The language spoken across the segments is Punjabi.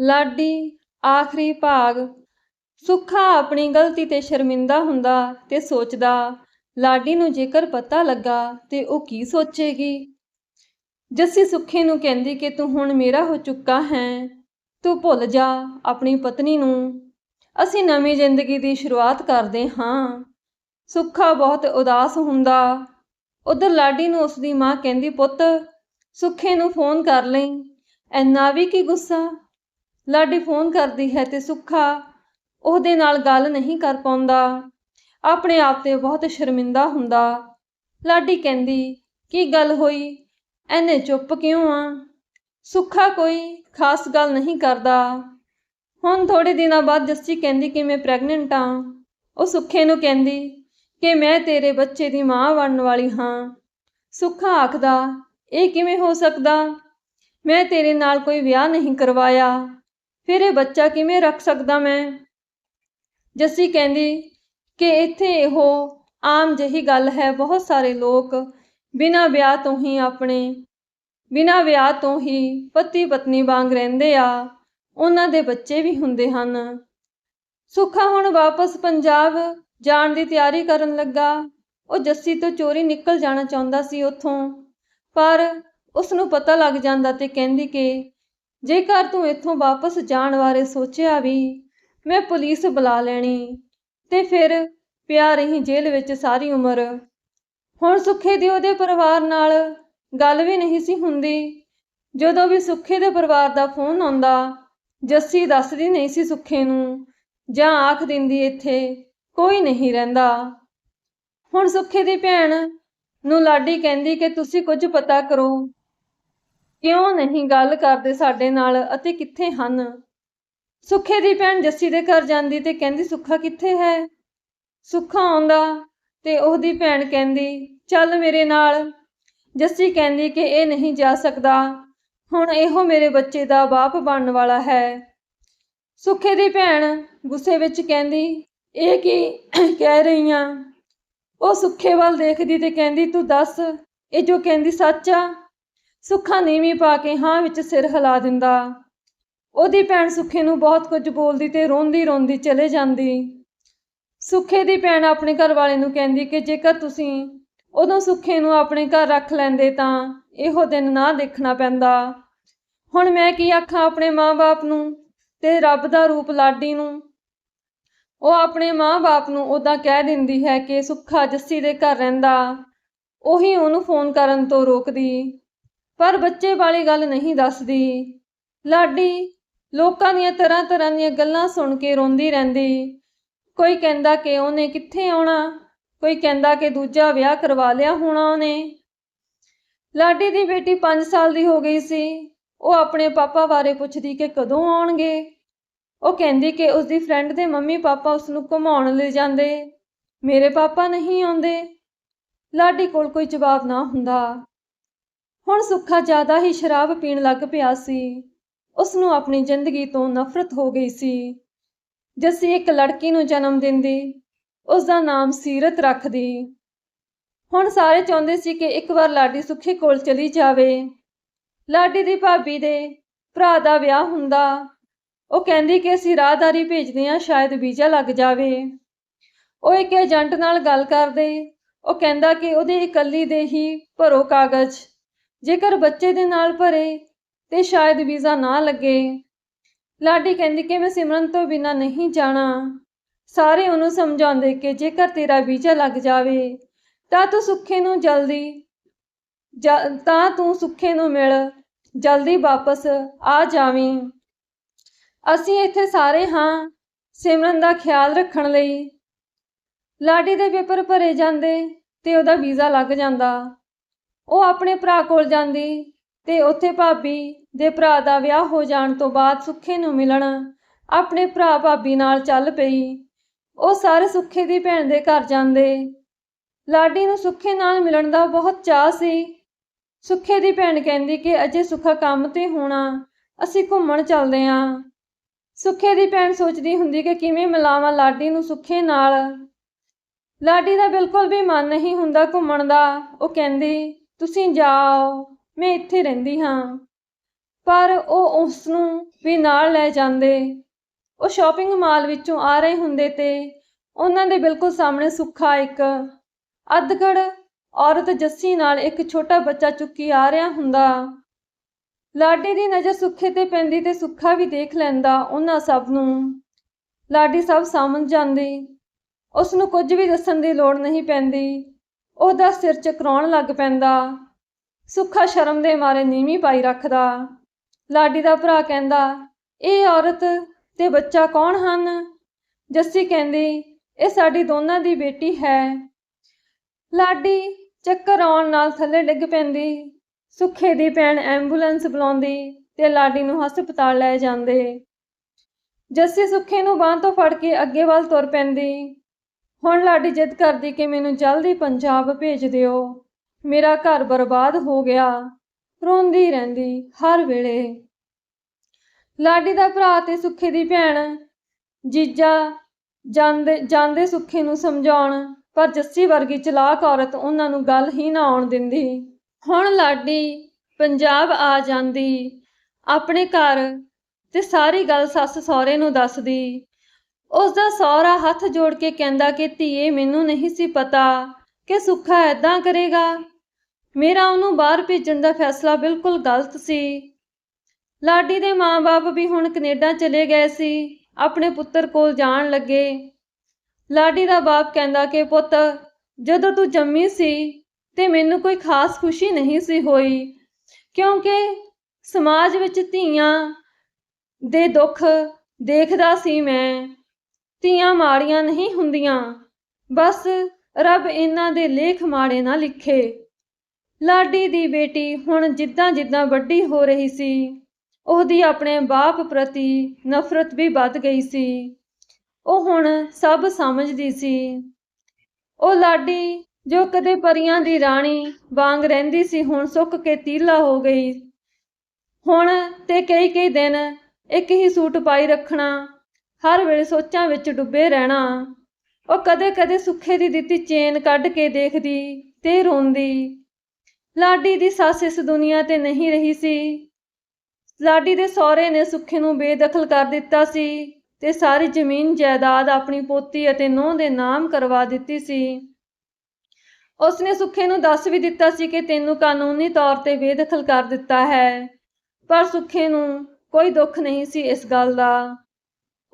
ਲਾਡੀ ਆਖਰੀ ਭਾਗ। ਸੁੱਖਾ ਆਪਣੀ ਗਲਤੀ ਤੇ ਸ਼ਰਮਿੰਦਾ ਹੁੰਦਾ ਤੇ ਸੋਚਦਾ, ਲਾਡੀ ਨੂੰ ਜੇਕਰ ਪਤਾ ਲੱਗਾ ਤੇ ਉਹ ਕੀ ਸੋਚੇਗੀ? ਜੱਸੀ ਸੁੱਖੇ ਨੂੰ ਕਹਿੰਦੀ ਕਿ ਤੂੰ ਹੁਣ ਮੇਰਾ ਹੋ ਚੁੱਕਾ ਹੈ, ਤੂੰ ਭੁੱਲ ਜਾ ਆਪਣੀ ਪਤਨੀ ਨੂੰ। ਅਸੀਂ ਨਵੀਂ ਜ਼ਿੰਦਗੀ ਦੀ ਸ਼ੁਰੂਆਤ ਕਰਦੇ ਹਾਂ। ਸੁੱਖਾ ਬਹੁਤ ਉਦਾਸ ਹੁੰਦਾ। ਉਧਰ ਲਾਡੀ ਨੂੰ ਉਸਦੀ ਮਾਂ ਕਹਿੰਦੀ, ਪੁੱਤ, ਸੁੱਖੇ ਨੂੰ ਫੋਨ ਕਰ ਲਈ। ਐਨਾ ਵੀ ਕੀ ਗੁੱਸਾ? ਲਾਡੀ ਫੋਨ ਕਰਦੀ ਹੈ ਤੇ ਸੁੱਖਾ ਉਹਦੇ ਨਾਲ ਗੱਲ ਨਹੀਂ ਕਰ ਪਾਉਂਦਾ। ਆਪਣੇ ਆਪ ਤੇ ਬਹੁਤ ਸ਼ਰਮਿੰਦਾ ਹੁੰਦਾ। ਲਾਡੀ ਕਹਿੰਦੀ, ਕੀ ਗੱਲ ਹੋਈ? ਐਨੇ ਚੁੱਪ ਕਿਉਂ ਆ? ਸੁੱਖਾ ਕੋਈ ਖਾਸ ਗੱਲ ਨਹੀਂ ਕਰਦਾ। ਹੁਣ ਥੋੜੇ ਦਿਨਾਂ ਬਾਅਦ ਜੱਸੀ ਕਹਿੰਦੀ ਕਿ ਮੈਂ ਪ੍ਰੈਗਨੈਂਟ ਆ। ਉਹ ਸੁੱਖੇ ਨੂੰ ਕਹਿੰਦੀ ਕਿ ਮੈਂ ਤੇਰੇ ਬੱਚੇ ਦੀ ਮਾਂ ਬਣਨ ਵਾਲੀ ਹਾਂ। ਸੁੱਖਾ ਆਖਦਾ, ਇਹ ਕਿਵੇਂ ਹੋ ਸਕਦਾ? ਮੈਂ ਤੇਰੇ ਨਾਲ ਕੋਈ ਵਿਆਹ ਨਹੀਂ ਕਰਵਾਇਆ। ਫਿਰ ਇਹ ਬੱਚਾ ਕਿਵੇਂ ਰੱਖ ਸਕਦਾ ਮੈਂ? ਜੱਸੀ ਕਹਿੰਦੀ ਕਿ ਇੱਥੇ ਇਹੋ ਆਮ ਜਿਹੀ ਗੱਲ ਹੈ, ਬਹੁਤ ਸਾਰੇ ਲੋਕ ਬਿਨਾਂ ਵਿਆਹ ਤੋਂ ਹੀ ਆਪਣੇ, ਬਿਨਾਂ ਵਿਆਹ ਤੋਂ ਹੀ ਪਤੀ ਪਤਨੀ ਵਾਂਗ ਰਹਿੰਦੇ ਆ, ਉਹਨਾਂ ਦੇ ਬੱਚੇ ਵੀ ਹੁੰਦੇ ਹਨ। ਸੁੱਖਾ ਹੁਣ ਵਾਪਸ ਪੰਜਾਬ ਜਾਣ ਦੀ ਤਿਆਰੀ ਕਰਨ ਲੱਗਾ। ਉਹ ਜੱਸੀ ਤੋਂ ਚੋਰੀ ਨਿਕਲ ਜਾਣਾ ਚਾਹੁੰਦਾ ਸੀ ਉੱਥੋਂ, ਪਰ ਉਸ ਨੂੰ ਪਤਾ ਲੱਗ ਜਾਂਦਾ ਤੇ ਕਹਿੰਦੀ ਕਿ ਜੇਕਰ ਤੂੰ ਇੱਥੋਂ ਵਾਪਸ ਜਾਣ ਬਾਰੇ ਸੋਚਿਆ ਵੀ, ਮੈਂ ਪੁਲਿਸ ਬੁਲਾ ਲੈਣੀ ਤੇ ਫਿਰ ਪਿਆ ਰਹੀ ਜੇਲ੍ਹ ਵਿੱਚ ਸਾਰੀ ਉਮਰ। ਹੁਣ ਸੁੱਖੇ ਦੀ ਉਹਦੇ ਪਰਿਵਾਰ ਨਾਲ ਗੱਲ ਵੀ ਨਹੀਂ ਸੀ ਹੁੰਦੀ। ਜਦੋਂ ਵੀ ਸੁੱਖੇ ਦੇ ਪਰਿਵਾਰ ਦਾ ਫੋਨ ਆਉਂਦਾ, ਜੱਸੀ ਦੱਸਦੀ ਨਹੀਂ ਸੀ ਸੁੱਖੇ ਨੂੰ, ਜਾਂ ਆਖ ਦਿੰਦੀ ਇੱਥੇ, ਕੋਈ ਨਹੀਂ ਰਹਿੰਦਾ। ਹੁਣ ਸੁੱਖੇ ਦੀ ਭੈਣ ਨੂੰ ਲਾਡੀ ਕਹਿੰਦੀ ਕਿ ਤੁਸੀਂ ਕੁਝ ਪਤਾ ਕਰੋ। ਕਿਉਂ ਨਹੀਂ ਗੱਲ ਕਰਦੇ ਸਾਡੇ ਨਾਲ ਅਤੇ ਕਿੱਥੇ ਹਨ? ਸੁੱਖੇ ਦੀ ਭੈਣ ਜੱਸੀ ਦੇ ਘਰ ਜਾਂਦੀ ਤੇ ਕਹਿੰਦੀ, ਸੁੱਖਾ ਕਿੱਥੇ ਹੈ? ਸੁੱਖਾ ਆਉਂਦਾ ਤੇ ਉਹਦੀ ਭੈਣ ਕਹਿੰਦੀ, ਚੱਲ ਮੇਰੇ ਨਾਲ। ਜੱਸੀ ਕਹਿੰਦੀ ਕਿ ਇਹ ਨਹੀਂ ਜਾ ਸਕਦਾ। ਹੁਣ ਇਹੋ ਮੇਰੇ ਬੱਚੇ ਦਾ ਬਾਪ ਬਣਨ ਵਾਲਾ ਹੈ। ਸੁੱਖੇ ਦੀ ਭੈਣ ਗੁੱਸੇ ਵਿੱਚ ਕਹਿੰਦੀ, ਇਹ ਕੀ ਕਹਿ ਰਹੀ ਆ? ਉਹ ਸੁੱਖੇ ਵੱਲ ਦੇਖਦੀ ਤੇ ਕਹਿੰਦੀ, ਤੂੰ ਦੱਸ, ਇਹ ਜੋ ਕਹਿੰਦੀ ਸੱਚ ਆ ਸੁੱਖਾ ਨੀਵੀਂ ਪਾ ਕੇ ਹਾਂ ਵਿੱਚ ਸਿਰ ਹਿਲਾ ਦਿੰਦਾ। ਉਹਦੀ ਭੈਣ ਸੁੱਖੇ ਨੂੰ ਬਹੁਤ ਕੁਝ ਬੋਲਦੀ ਤੇ ਰੋਂਦੀ ਰੋਂਦੀ ਚਲੇ ਜਾਂਦੀ। ਸੁੱਖੇ ਦੀ ਭੈਣ ਆਪਣੇ ਘਰ ਵਾਲੇ ਨੂੰ ਕਹਿੰਦੀ ਕਿ ਜੇਕਰ ਤੁਸੀਂ ਉਦੋਂ ਸੁੱਖੇ ਨੂੰ ਆਪਣੇ ਘਰ ਰੱਖ ਲੈਂਦੇ ਤਾਂ ਇਹੋ ਦਿਨ ਨਾ ਦੇਖਣਾ ਪੈਂਦਾ। ਹੁਣ ਮੈਂ ਕੀ ਆਖਾਂ ਆਪਣੇ ਮਾਂ-ਬਾਪ ਨੂੰ ਤੇ ਰੱਬ ਦਾ ਰੂਪ ਲਾਡੀ ਨੂੰ? ਉਹ ਆਪਣੇ ਮਾਂ-ਬਾਪ ਨੂੰ ਉਦਾਂ ਕਹਿ ਦਿੰਦੀ ਹੈ ਕਿ ਸੁੱਖਾ ਜੱਸੀ ਦੇ ਘਰ ਰਹਿੰਦਾ। ਉਹੀ ਉਹਨੂੰ ਫੋਨ ਕਰਨ ਤੋਂ ਰੋਕਦੀ। ਪਰ ਬੱਚੇ ਵਾਲੀ ਗੱਲ ਨਹੀਂ ਦੱਸਦੀ। ਲਾਡੀ ਲੋਕਾਂ ਦੀਆਂ ਤਰ੍ਹਾਂ ਤਰ੍ਹਾਂ ਦੀਆਂ ਗੱਲਾਂ ਸੁਣ ਕੇ ਰੋਂਦੀ ਰਹਿੰਦੀ। ਕੋਈ ਕਹਿੰਦਾ ਕਿ ਉਹਨੇ ਕਿੱਥੇ ਆਉਣਾ, ਕੋਈ ਕਹਿੰਦਾ ਕਿ ਦੂਜਾ ਵਿਆਹ ਕਰਵਾ ਲਿਆ ਹੋਣਾ ਉਹਨੇ। ਲਾਡੀ ਦੀ ਬੇਟੀ 5 ਸਾਲ ਦੀ ਹੋ ਗਈ ਸੀ। ਉਹ ਆਪਣੇ ਪਾਪਾ ਬਾਰੇ ਪੁੱਛਦੀ ਕਿ ਕਦੋਂ ਆਉਣਗੇ। ਉਹ ਕਹਿੰਦੀ ਕਿ ਉਸ ਦੀ ਫਰੈਂਡ ਦੇ ਮੰਮੀ ਪਾਪਾ ਉਸ ਨੂੰ ਘੁਮਾਉਣ ਲੈ ਜਾਂਦੇ। ਮੇਰੇ ਪਾਪਾ ਨਹੀਂ ਆਉਂਦੇ। ਲਾਡੀ ਕੋਲ ਕੋਈ ਜਵਾਬ ਨਾ ਹੁੰਦਾ। ਹੁਣ ਸੁੱਖਾ ਜ਼ਿਆਦਾ ਹੀ ਸ਼ਰਾਬ ਪੀਣ ਲੱਗ ਪਿਆ ਸੀ। ਉਸ ਨੂੰ ਆਪਣੀ ਜ਼ਿੰਦਗੀ ਤੋਂ ਨਫ਼ਰਤ ਹੋ ਗਈ ਸੀ। ਜੱਸੀ ਇੱਕ ਲੜਕੀ ਨੂੰ ਜਨਮ ਦਿੰਦੀ ਉਸ ਦਾ ਨਾਮ ਸੀਰਤ ਰੱਖਦੀ। ਹੁਣ ਸਾਰੇ ਚਾਹੁੰਦੇ ਸੀ ਕਿ ਇੱਕ ਵਾਰ ਲਾਡੀ ਸੁੱਖੇ ਕੋਲ ਚਲੀ ਜਾਵੇ। ਲਾਡੀ ਦੀ ਭਾਬੀ ਦੇ ਭਰਾ ਦਾ ਵਿਆਹ ਹੁੰਦਾ, ਉਹ ਕਹਿੰਦੀ ਕਿ ਅਸੀਂ ਰਾਹਦਾਰੀ ਭੇਜਦੇ ਹਾਂ, ਸ਼ਾਇਦ ਵੀਜ਼ਾ ਲੱਗ ਜਾਵੇ। ਉਹ ਇੱਕ ਏਜੰਟ ਨਾਲ ਗੱਲ ਕਰਦੇ, ਉਹ ਕਹਿੰਦਾ ਕਿ ਉਹਦੇ ਇਕੱਲੀ ਦੇ ਹੀ ਭਰੋ ਕਾਗਜ਼। ਜੇਕਰ ਬੱਚੇ ਦੇ ਨਾਲ ਭਰੇ ਤੇ ਸ਼ਾਇਦ ਵੀਜ਼ਾ ਨਾ ਲੱਗੇ। ਲਾਡੀ ਕਹਿੰਦੀ ਕਿ ਮੈਂ ਸਿਮਰਨ ਤੋਂ ਬਿਨਾ ਨਹੀਂ ਜਾਣਾ। ਸਾਰੇ ਉਹਨੂੰ ਸਮਝਾਉਂਦੇ ਕਿ ਜੇਕਰ ਤੇਰਾ ਵੀਜ਼ਾ ਲੱਗ ਜਾਵੇ, ਤਾਂ ਤੂੰ ਸੁੱਖੇ ਨੂੰ ਜਲਦੀ ਤਾਂ ਤੂੰ ਸੁੱਖੇ ਨੂੰ ਮਿਲ, ਜਲਦੀ ਵਾਪਸ ਆ ਜਾਵੀਂ। ਅਸੀਂ ਇੱਥੇ ਸਾਰੇ ਹਾਂ, ਸਿਮਰਨ ਦਾ ਖਿਆਲ ਰੱਖਣ ਲਈ। ਲਾਡੀ ਦੇ ਪੇਪਰ ਭਰੇ ਜਾਂਦੇ ਤੇ ਉਹਦਾ ਵੀਜ਼ਾ ਲੱਗ ਜਾਂਦਾ। ਉਹ ਆਪਣੇ ਭਰਾ ਕੋਲ ਜਾਂਦੀ ਤੇ ਉੱਥੇ ਭਾਬੀ ਦੇ ਭਰਾ ਦਾ ਵਿਆਹ ਹੋ ਜਾਣ ਤੋਂ ਬਾਅਦ ਸੁੱਖੇ ਨੂੰ ਮਿਲਣ ਆਪਣੇ ਭਰਾ ਭਾਬੀ ਨਾਲ ਚੱਲ ਪਈ। ਉਹ ਸਾਰੇ ਸੁੱਖੇ ਦੀ ਭੈਣ ਦੇ ਘਰ ਜਾਂਦੇ। ਲਾਡੀ ਨੂੰ ਸੁੱਖੇ ਨਾਲ ਮਿਲਣ ਦਾ ਬਹੁਤ ਚਾਹ ਸੀ। ਸੁੱਖੇ ਦੀ ਭੈਣ ਕਹਿੰਦੀ ਕਿ ਅਜੇ ਸੁੱਖਾ ਕੰਮ ਤੇ ਹੋਣਾ, ਅਸੀਂ ਘੁੰਮਣ ਚੱਲਦੇ ਆਂ। ਸੁੱਖੇ ਦੀ ਭੈਣ ਸੋਚਦੀ ਹੁੰਦੀ ਕਿ ਕਿਵੇਂ ਮਿਲਾਵਾਂ ਲਾਡੀ ਨੂੰ ਸੁੱਖੇ ਨਾਲ। ਲਾਡੀ ਦਾ ਬਿਲਕੁਲ ਵੀ ਮਨ ਨਹੀਂ ਹੁੰਦਾ ਘੁੰਮਣ ਦਾ। ਉਹ ਕਹਿੰਦੀ ਤੁਸੀਂ ਜਾਓ, ਮੈਂ ਇੱਥੇ ਰਹਿੰਦੀ ਹਾਂ। ਪਰ ਉਹ ਉਸ ਨੂੰ ਵੀ ਨਾਲ ਲੈ ਜਾਂਦੇ। ਉਹ ਸ਼ਾਪਿੰਗ ਮਾਲ ਵਿੱਚੋਂ ਆ ਰਹੇ ਹੁੰਦੇ ਤੇ ਉਹਨਾਂ ਦੇ ਬਿਲਕੁਲ ਸਾਹਮਣੇ ਸੁੱਖਾ ਇੱਕ ਅਧਗੜ ਔਰਤ ਜੱਸੀ ਨਾਲ ਇੱਕ ਛੋਟਾ ਬੱਚਾ ਚੁੱਕੀ ਆ ਰਿਹਾ ਹੁੰਦਾ। ਲਾਡੀ ਦੀ ਨਜ਼ਰ ਸੁੱਖੇ ਤੇ ਪੈਂਦੀ ਤੇ ਸੁੱਖਾ ਵੀ ਦੇਖ ਲੈਂਦਾ ਉਹਨਾਂ ਸਭ ਨੂੰ। ਲਾਡੀ ਸਭ ਸਮਝ ਜਾਂਦੀ। ਉਸ ਨੂੰ ਕੁਝ ਵੀ ਦੱਸਣ ਦੀ ਲੋੜ ਨਹੀਂ ਪੈਂਦੀ। ਉਹਦਾ ਸਿਰ ਚਕਰਾਉਣ ਲੱਗ ਪੈਂਦਾ। ਸੁੱਖਾ ਸ਼ਰਮ ਦੇ ਮਾਰੇ ਨੀਵੀਂ ਪਾਈ ਰੱਖਦਾ। ਲਾਡੀ ਦਾ ਭਰਾ ਕਹਿੰਦਾ, ਇਹ ਔਰਤ ਤੇ ਬੱਚਾ ਕੌਣ ਹਨ? ਜੱਸੀ ਕਹਿੰਦੀ, ਇਹ ਸਾਡੀ ਦੋਨਾਂ ਦੀ ਬੇਟੀ ਹੈ। ਲਾਡੀ ਚੱਕਰ ਆਉਣ ਨਾਲ ਥੱਲੇ ਡਿੱਗ ਪੈਂਦੀ। ਸੁੱਖੇ ਦੀ ਭੈਣ ਐਂਬੂਲੈਂਸ ਬੁਲਾਉਂਦੀ ਤੇ ਲਾਡੀ ਨੂੰ ਹਸਪਤਾਲ ਲੈ ਜਾਂਦੇ। ਜੱਸੀ ਸੁੱਖੇ ਨੂੰ ਬਾਂਹ ਤੋਂ ਫੜ ਕੇ ਅੱਗੇ ਵੱਲ ਤੁਰ ਪੈਂਦੀ। ਹੁਣ ਲਾਡੀ ਜਿੱਦ ਕਰਦੀ ਕਿ ਮੈਨੂੰ ਜਲਦੀ ਪੰਜਾਬ ਭੇਜ ਦਿਓ। ਮੇਰਾ ਘਰ ਬਰਬਾਦ ਹੋ ਗਿਆ। ਰੋਂਦੀ ਰਹਿੰਦੀ ਹਰ ਵੇਲੇ। ਲਾਡੀ ਦਾ ਭਰਾ ਤੇ ਸੁੱਖੇ ਦੀ ਭੈਣ, ਜੀਜਾ ਜਾਂਦੇ ਜਾਂਦੇ ਸੁੱਖੇ ਨੂੰ ਸਮਝਾਉਣ, ਪਰ ਜੱਸੀ ਵਰਗੀ ਚਲਾਕ ਔਰਤ ਉਹਨਾਂ ਨੂੰ ਗੱਲ ਹੀ ਨਾ ਆਉਣ ਦਿੰਦੀ। ਹੁਣ ਲਾਡੀ ਪੰਜਾਬ ਆ ਜਾਂਦੀ, ਆਪਣੇ ਘਰ ਤੇ ਸਾਰੀ ਗੱਲ ਸੱਸ ਸਹੁਰੇ ਨੂੰ ਦੱਸਦੀ। ਉਸ ਦਾ ਸਹੁਰਾ ਹੱਥ ਜੋੜ ਕੇ ਕਹਿੰਦਾ ਕਿ ਧੀਏ, ਮੈਨੂੰ ਨਹੀਂ ਸੀ ਪਤਾ ਕਿ ਸੁੱਖਾ ਐਦਾਂ ਕਰੇਗਾ। ਮੇਰਾ ਉਹਨੂੰ ਬਾਹਰ ਭੇਜਣ ਦਾ ਫੈਸਲਾ ਬਿਲਕੁਲ ਗਲਤ ਸੀ। ਲਾਡੀ ਦੇ ਮਾਂ-ਬਾਪ ਵੀ ਹੁਣ ਕੈਨੇਡਾ ਚਲੇ ਗਏ ਸੀ, ਆਪਣੇ ਪੁੱਤਰ ਕੋਲ ਜਾਣ ਲੱਗੇ। ਲਾਡੀ ਦਾ ਬਾਪ ਕਹਿੰਦਾ ਕਿ, ਪੁੱਤ, ਜਦੋਂ ਤੂੰ ਜੰਮੀ ਸੀ ਤੇ ਮੈਨੂੰ ਕੋਈ ਖਾਸ ਖੁਸ਼ੀ ਨਹੀਂ ਸੀ ਹੋਈ, ਕਿਉਂਕਿ ਸਮਾਜ ਵਿੱਚ ਧੀਆਂ ਦੇ ਦੁੱਖ ਦੇਖਦਾ ਸੀ ਮੈਂ। ਧੀਆਂ ਮਾੜੀਆਂ ਨਹੀਂ ਹੁੰਦੀਆਂ। ਬਸ ਰੱਬ ਇਹਨਾਂ ਦੇ ਲੇਖ ਮਾੜੇ ਨਾ ਲਿਖੇ। ਲਾਡੀ ਦੀ ਬੇਟੀ ਹੁਣ ਜਿੱਦਾਂ ਜਿੱਦਾਂ ਵੱਡੀ ਹੋ ਰਹੀ ਸੀ, ਉਹਦੀ ਆਪਣੇ ਬਾਪ ਪ੍ਰਤੀ ਨਫ਼ਰਤ ਵੀ ਵੱਧ ਗਈ ਸੀ। ਉਹ ਹੁਣ ਸਭ ਸਮਝਦੀ ਸੀ। ਉਹ ਲਾਡੀ ਜੋ ਕਦੇ ਪਰੀਆਂ ਦੀ ਰਾਣੀ ਵਾਂਗ ਰਹਿੰਦੀ ਸੀ, ਹੁਣ ਸੁੱਕ ਕੇ ਤੀਲਾ ਹੋ ਗਈ। ਹੁਣ ਤੇ ਕਈ ਕਈ ਦਿਨ ਇੱਕ ਹੀ ਸੂਟ ਪਾਈ ਰੱਖਣਾ ਹਰ ਵੇਲੇ ਸੋਚਾਂ ਵਿੱਚ ਡੁੱਬੇ ਰਹਿਣਾ। ਉਹ ਕਦੇ-ਕਦੇ ਸੁੱਖੇ ਦੀ ਦਿੱਤੀ ਚੇਨ ਕੱਢ ਕੇ ਦੇਖਦੀ ਤੇ ਰੋਂਦੀ। ਲਾਡੀ ਦੀ ਸੱਸ ਇਸ ਦੁਨੀਆ ਤੇ ਨਹੀਂ ਰਹੀ ਸੀ। ਲਾਡੀ ਦੇ ਸਹੁਰੇ ਨੇ ਸੁੱਖੇ ਨੂੰ ਬੇਦਖਲ ਕਰ ਦਿੱਤਾ ਸੀ ਤੇ ਸਾਰੀ ਜ਼ਮੀਨ ਜਾਇਦਾਦ ਆਪਣੀ ਪੋਤੀ ਅਤੇ ਨੂੰਹ ਦੇ ਨਾਮ ਕਰਵਾ ਦਿੱਤੀ ਸੀ। ਉਸਨੇ ਸੁੱਖੇ ਨੂੰ ਦੱਸ ਵੀ ਦਿੱਤਾ ਸੀ ਕਿ ਤੈਨੂੰ ਕਾਨੂੰਨੀ ਤੌਰ ਤੇ ਬੇਦਖਲ ਕਰ ਦਿੱਤਾ ਹੈ, ਪਰ ਸੁੱਖੇ ਨੂੰ ਕੋਈ ਦੁੱਖ ਨਹੀਂ ਸੀ ਇਸ ਗੱਲ ਦਾ।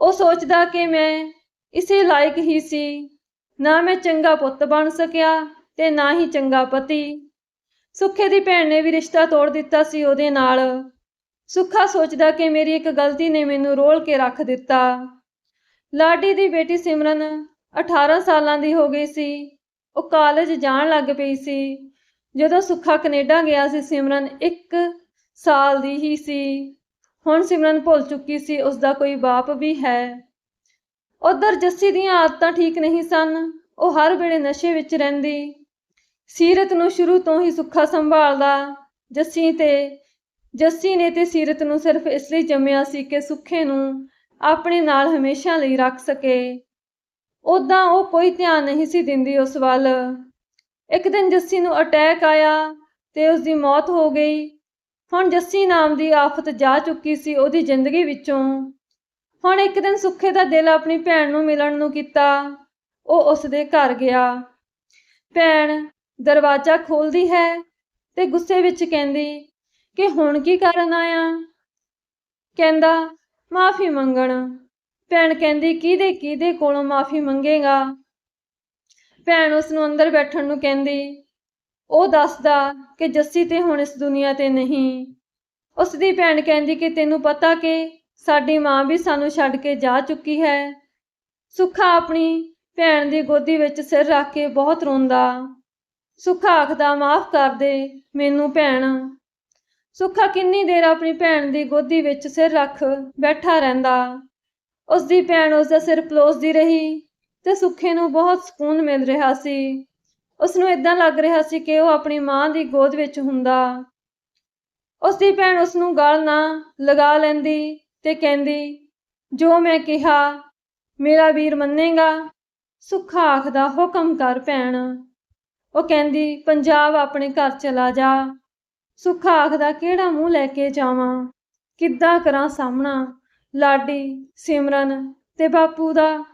ਉਹ ਸੋਚਦਾ ਕਿ ਮੈਂ ਇਸੇ ਲਾਇਕ ਹੀ ਸੀ। ਨਾ ਮੈਂ ਚੰਗਾ ਪੁੱਤ ਬਣ ਸਕਿਆ ਤੇ ਨਾ ਹੀ ਚੰਗਾ ਪਤੀ। ਸੁੱਖੇ ਦੀ ਭੈਣ ਨੇ ਵੀ ਰਿਸ਼ਤਾ ਤੋੜ ਦਿੱਤਾ ਸੀ ਉਹਦੇ ਨਾਲ। ਸੁੱਖਾ ਸੋਚਦਾ ਕਿ ਮੇਰੀ ਇੱਕ ਗਲਤੀ ਨੇ ਮੈਨੂੰ ਰੋਲ ਕੇ ਰੱਖ ਦਿੱਤਾ। ਲਾਡੀ ਦੀ ਬੇਟੀ ਸਿਮਰਨ 18 ਸਾਲਾਂ ਦੀ ਹੋ ਗਈ ਸੀ। ਉਹ ਕਾਲਜ ਜਾਣ ਲੱਗ ਪਈ ਸੀ। ਜਦੋਂ ਸੁੱਖਾ ਕੈਨੇਡਾ ਗਿਆ ਸੀ, ਸਿਮਰਨ 1 ਸਾਲ ਦੀ ਹੀ ਸੀ। ਹੁਣ ਸਿਮਰਨ ਭੁੱਲ ਚੁੱਕੀ ਸੀ ਉਸ ਦਾ ਕੋਈ ਬਾਪ ਵੀ ਹੈ। ਉਧਰ ਜੱਸੀ ਦੀਆਂ ਆਦਤਾਂ ਠੀਕ ਨਹੀਂ ਸਨ, ਉਹ ਹਰ ਵੇਲੇ ਨਸ਼ੇ ਵਿੱਚ ਰਹਿੰਦੀ। ਸੀਰਤ ਨੂੰ ਸ਼ੁਰੂ ਤੋਂ ਹੀ ਸੁੱਖਾ ਸੰਭਾਲਦਾ ਜੱਸੀ ਤੇ, ਜੱਸੀ ਨੇ ਤੇ ਸੀਰਤ ਨੂੰ ਸਿਰਫ ਇਸ ਲਈ ਜੰਮਿਆ ਸੀ ਕਿ ਸੁੱਖੇ ਨੂੰ ਆਪਣੇ ਨਾਲ ਹਮੇਸ਼ਾ ਲਈ ਰੱਖ ਸਕੇ। ਉਦਾਂ ਉਹ ਕੋਈ ਧਿਆਨ ਨਹੀਂ ਸੀ ਦਿੰਦੀ ਉਸ ਵੱਲ। ਇੱਕ ਦਿਨ ਜੱਸੀ ਨੂੰ ਅਟੈਕ ਆਇਆ ਤੇ ਉਸ ਦੀ ਮੌਤ ਹੋ ਗਈ। ਹੁਣ ਜੱਸੀ ਨਾਮ ਦੀ ਆਫਤ ਜਾ ਚੁੱਕੀ ਸੀ ਉਹਦੀ ਜ਼ਿੰਦਗੀ ਵਿੱਚੋਂ। ਹੁਣ ਇੱਕ ਦਿਨ ਸੁੱਖੇ ਦਾ ਦਿਲ ਆਪਣੀ ਭੈਣ ਨੂੰ ਮਿਲਣ ਨੂੰ ਕੀਤਾ। ਉਹ ਉਸ ਦੇ ਘਰ ਗਿਆ। ਭੈਣ ਦਰਵਾਜ਼ਾ ਖੋਲਦੀ ਹੈ ਤੇ ਗੁੱਸੇ ਵਿੱਚ ਕਹਿੰਦੀ, ਕਿ ਹੁਣ ਕੀ ਕਰਨ ਆਇਆ? ਕਹਿੰਦਾ, ਮਾਫੀ ਮੰਗਣ। ਭੈਣ ਕਹਿੰਦੀ, ਕਿਹਦੇ ਕਿਹਦੇ ਕੋਲੋਂ ਮਾਫੀ ਮੰਗੇਗਾ? ਭੈਣ ਉਸ ਨੂੰ ਅੰਦਰ ਬੈਠਣ ਨੂੰ ਕਹਿੰਦੀ ਉਹ ਦੱਸਦਾ ਕਿ ਜੱਸੀ ਤੇ ਹੁਣ ਇਸ ਦੁਨੀਆ ਤੇ ਨਹੀਂ। ਉਸ ਦੀ ਭੈਣ ਕਹਿੰਦੀ ਕਿ ਤੈਨੂੰ ਪਤਾ ਕਿ ਸਾਡੀ ਮਾਂ ਵੀ ਸਾਨੂੰ ਛੱਡ ਕੇ ਜਾ ਚੁੱਕੀ ਹੈ। ਸੁੱਖਾ ਆਪਣੀ ਭੈਣ ਦੀ ਗੋਦੀ ਵਿੱਚ ਸਿਰ ਰੱਖ ਕੇ ਬਹੁਤ ਰੋਂਦਾ। ਸੁੱਖਾ ਆਖਦਾ, ਮਾਫ ਕਰ ਦੇ ਮੈਨੂੰ ਭੈਣ। ਸੁੱਖਾ ਕਿੰਨੀ ਦੇਰ ਆਪਣੀ ਭੈਣ ਦੀ ਗੋਦੀ ਵਿੱਚ ਸਿਰ ਰੱਖ ਬੈਠਾ ਰਹਿੰਦਾ। ਉਸ ਦੀ ਭੈਣ ਉਸ ਦਾ ਸਿਰ ਪਲੋਸਦੀ ਰਹੀ ਤੇ ਸੁੱਖੇ ਨੂੰ ਬਹੁਤ ਸਕੂਨ ਮਿਲ ਰਿਹਾ ਸੀ। ਉਸ ਨੂੰ ਇਦਾਂ ਲੱਗ ਰਿਹਾ ਸੀ ਕਿ ਉਹ ਆਪਣੀ ਮਾਂ ਦੀ ਗੋਦ ਵਿੱਚ ਹੁੰਦਾ। ਉਸ ਦੀ ਭੈਣ ਉਸ ਨੂੰ ਗਲ ਨਾ ਲਗਾ ਲੈਂਦੀ ਤੇ ਕਹਿੰਦੀ, ਜੋ ਮੈਂ ਕਿਹਾ, ਮੇਰਾ ਵੀਰ ਮੰਨੇਗਾ। ਸੁੱਖਾ ਆਖਦਾ, ਹੁਕਮ ਕਰ ਭੈਣ। ਉਹ ਕਹਿੰਦੀ, ਪੰਜਾਬ ਆਪਣੇ ਘਰ ਚਲਾ ਜਾ। ਸੁੱਖਾ ਆਖਦਾ, ਕਿਹੜਾ ਮੂੰਹ ਲੈ ਕੇ ਜਾਵਾਂ? ਕਿੱਦਾਂ ਕਰਾਂ ਸਾਹਮਣਾ? ਲਾਡੀ, ਸਿਮਰਨ ਤੇ ਬਾਪੂ ਦਾ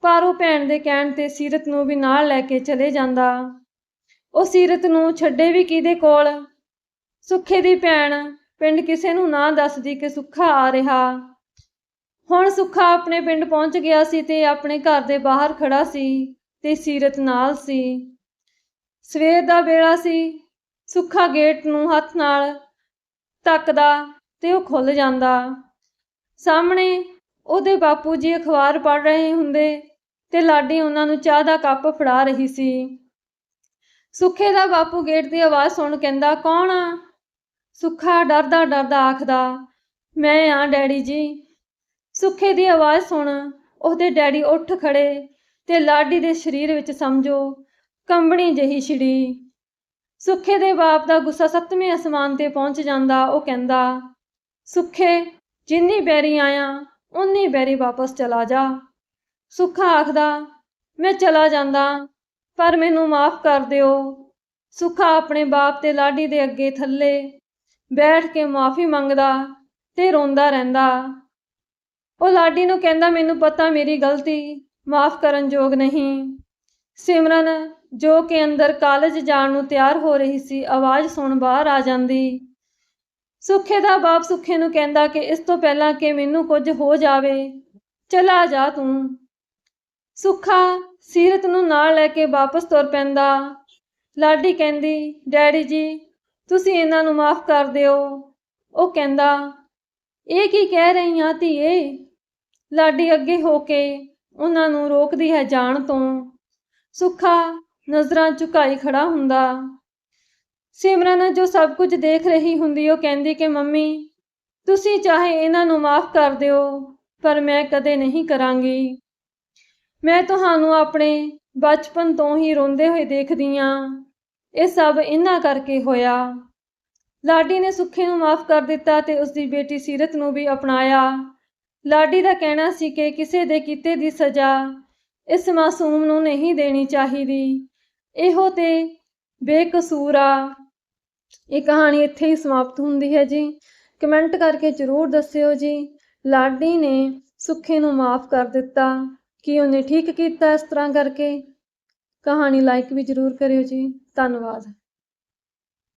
ਪਰ ਉਹ ਭੈਣ ਦੇ ਕਹਿਣ ਤੇ ਸੀਰਤ ਨੂੰ ਵੀ ਨਾਲ ਲੈ ਕੇ ਚਲੇ ਜਾਂਦਾ। ਉਹ ਸੀਰਤ ਨੂੰ ਛੱਡੇ ਵੀ ਕਿਹਦੇ ਕੋਲ? ਸੁੱਖੇ ਦੀ ਭੈਣ ਪਿੰਡ ਕਿਸੇ ਨੂੰ ਨਾ ਦੱਸਦੀ ਕਿ ਸੁੱਖਾ ਆ ਰਿਹਾ। ਹੁਣ ਸੁੱਖਾ ਆਪਣੇ ਪਿੰਡ ਪਹੁੰਚ ਗਿਆ ਸੀ ਤੇ ਆਪਣੇ ਘਰ ਦੇ ਬਾਹਰ ਖੜਾ ਸੀ ਤੇ ਸੀਰਤ ਨਾਲ ਸੀ। ਸਵੇਰ ਦਾ ਵੇਲਾ ਸੀ। ਸੁੱਖਾ ਗੇਟ ਨੂੰ ਹੱਥ ਨਾਲ ਤੱਕਦਾ ਤੇ ਉਹ ਖੁੱਲ ਜਾਂਦਾ। ਸਾਹਮਣੇ ਉਹਦੇ ਬਾਪੂ ਜੀ ਅਖਬਾਰ ਪੜ੍ਹ ਰਹੇ ਹੁੰਦੇ ਤੇ ਲਾਡੀ ਉਹਨਾਂ ਨੂੰ ਚਾਹ ਦਾ ਕੱਪ ਫੜਾ ਰਹੀ ਸੀ। ਸੁੱਖੇ ਦਾ ਬਾਪੂ ਗੇਟ ਦੀ ਆਵਾਜ਼ ਸੁਣ ਕਹਿੰਦਾ, ਕੌਣ ਆ? ਸੁੱਖਾ ਡਰਦਾ ਡਰਦਾ ਆਖਦਾ, ਮੈਂ ਆ ਡੈਡੀ ਜੀ। ਸੁੱਖੇ ਦੀ ਆਵਾਜ਼ ਸੁਣ ਉਹਦੇ ਡੈਡੀ ਉੱਠ ਖੜੇ ਤੇ ਲਾਡੀ ਦੇ ਸਰੀਰ ਵਿੱਚ ਸਮਝੋ, ਕੰਬਣੀ ਜਹੀ ਛਿੜੀ। ਸੁੱਖੇ ਦੇ ਬਾਪ ਦਾ ਗੁੱਸਾ ਸੱਤਵੇਂ ਅਸਮਾਨ ਤੇ ਪਹੁੰਚ ਜਾਂਦਾ, ਉਹ ਕਹਿੰਦਾ, ਸੁੱਖੇ, ਜਿੰਨੀ ਬੈਰੀ ਆਇਆ ਉਨੀ ਬੈਰੀ ਵਾਪਸ ਚਲਾ ਜਾ। ਸੁੱਖਾ ਆਖਦਾ, ਮੈਂ ਚਲਾ ਜਾਂਦਾ, ਪਰ ਮੈਨੂੰ ਮਾਫ ਕਰ ਦਿਓ। ਸੁੱਖਾ ਆਪਣੇ ਬਾਪ ਤੇ ਲਾਡੀ ਦੇ ਅੱਗੇ ਥੱਲੇ ਬੈਠ ਕੇ ਮਾਫੀ ਮੰਗਦਾ ਤੇ ਰੋਂਦਾ ਰਹਿੰਦਾ। ਉਹ ਲਾਡੀ ਨੂੰ ਕਹਿੰਦਾ, ਮੈਨੂੰ ਪਤਾ ਮੇਰੀ ਗਲਤੀ, ਮਾਫ ਕਰਨ ਯੋਗ ਨਹੀਂ। ਸਿਮਰਨ, ਜੋ ਕਿ ਅੰਦਰ ਕਾਲਜ ਜਾਣ ਨੂੰ ਤਿਆਰ ਹੋ ਰਹੀ ਸੀ, ਆਵਾਜ਼ ਸੁਣ ਬਾਹਰ ਆ ਜਾਂਦੀ। ਸੁੱਖੇ ਦਾ ਬਾਪ ਸੁੱਖੇ ਨੂੰ ਕਹਿੰਦਾ ਕਿ ਇਸ ਤੋਂ ਪਹਿਲਾਂ ਕਿ ਮੈਨੂੰ ਕੁਝ ਹੋ ਜਾਵੇ, ਚਲਾ ਜਾ ਤੂੰ। ਸੁੱਖਾ ਸੀਰਤ ਨੂੰ ਨਾਲ ਲੈ ਕੇ ਵਾਪਸ ਤੁਰ ਪੈਂਦਾ। ਲਾਡੀ ਕਹਿੰਦੀ, ਡੈਡੀ ਜੀ, ਤੁਸੀਂ ਇਹਨਾਂ ਨੂੰ ਮਾਫ ਕਰ ਦਿਓ। ਉਹ ਕਹਿੰਦਾ, ਇਹ ਕੀ ਕਹਿ ਰਹੀ ਆ ਧੀਏ? ਲਾਡੀ ਅੱਗੇ ਹੋ ਕੇ ਉਹਨਾਂ ਨੂੰ ਰੋਕਦੀ ਹੈ ਜਾਣ ਤੋਂ। ਸੁੱਖਾ ਨਜ਼ਰਾਂ ਝੁਕਾਈ ਖੜਾ ਹੁੰਦਾ। ਸਿਮਰਨ, ਜੋ ਸਭ ਕੁਝ ਦੇਖ ਰਹੀ ਹੁੰਦੀ, ਉਹ ਕਹਿੰਦੀ ਕਿ, ਮੰਮੀ, ਤੁਸੀਂ ਚਾਹੇ ਇਹਨਾਂ ਨੂੰ ਮਾਫ ਕਰ ਦਿਓ, ਪਰ ਮੈਂ ਕਦੇ ਨਹੀਂ ਕਰਾਂਗੀ। ਮੈਂ ਤੁਹਾਨੂੰ ਆਪਣੇ ਬਚਪਨ ਤੋਂ ਹੀ ਰੋਂਦੇ ਹੋਏ ਦੇਖਦੀ ਆਂ। ਇਹ ਸਭ ਇਹਨਾਂ ਕਰਕੇ ਹੋਇਆ। ਲਾਡੀ ਨੇ ਸੁੱਖੇ ਨੂੰ ਮਾਫ ਕਰ ਦਿੱਤਾ ਤੇ ਉਸ ਦੀ ਬੇਟੀ ਸੀਰਤ ਨੂੰ ਵੀ ਅਪਣਾਇਆ। ਲਾਡੀ ਦਾ ਕਹਿਣਾ ਸੀ ਕਿ ਕਿਸੇ ਦੇ ਕੀਤੇ ਦੀ ਸਜ਼ਾ ਇਸ ਮਾਸੂਮ ਨੂੰ ਨਹੀਂ ਦੇਣੀ ਚਾਹੀਦੀ। ਇਹੋ ਤੇ ਬੇਕਸੂਰ ਆ। ਇਹ ਕਹਾਣੀ ਇੱਥੇ ਹੀ ਸਮਾਪਤ ਹੁੰਦੀ ਹੈ ਜੀ। ਕਮੈਂਟ ਕਰਕੇ ਜ਼ਰੂਰ ਦੱਸਿਓ ਜੀ। ਲਾਡੀ ਨੇ ਸੁੱਖੇ ਨੂੰ ਮਾਫ ਕਰ ਦਿੱਤਾ। ਕੀ ਉਹਨੇ ਠੀਕ ਕੀਤਾ ਇਸ ਤਰ੍ਹਾਂ ਕਰਕੇ? ਕਹਾਣੀ ਲਾਈਕ ਵੀ ਜ਼ਰੂਰ ਕਰਿਓ ਜੀ। ਧੰਨਵਾਦ।